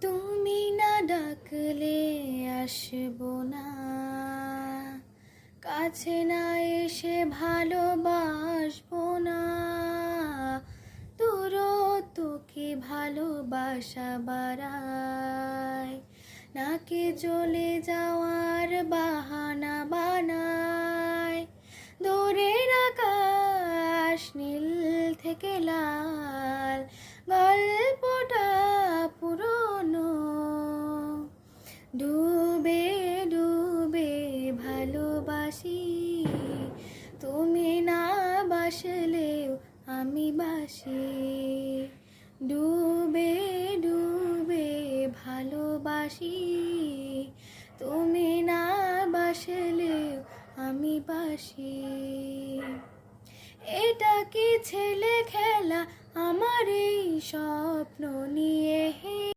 তুমি না ডাকলে আসব না। কাছে না এসে ভালোবাসবো না। তোর তোকে ভালোবাসা বাড়ায়। নাকে চলে যাওয়ার বাহানা বানায়। দূরের আকাশ নীল থেকে লাল। গল্পটা ডুবে ডুবে ভালোবাসি। তুমি না বাসলেও আমি বাসি। ডুবে ডুবে ভালোবাসি। তুমি না বাসলেও আমি বাসি। এটা কি ছেলে খেলা? আমার এই স্বপ্ন নিয়ে হে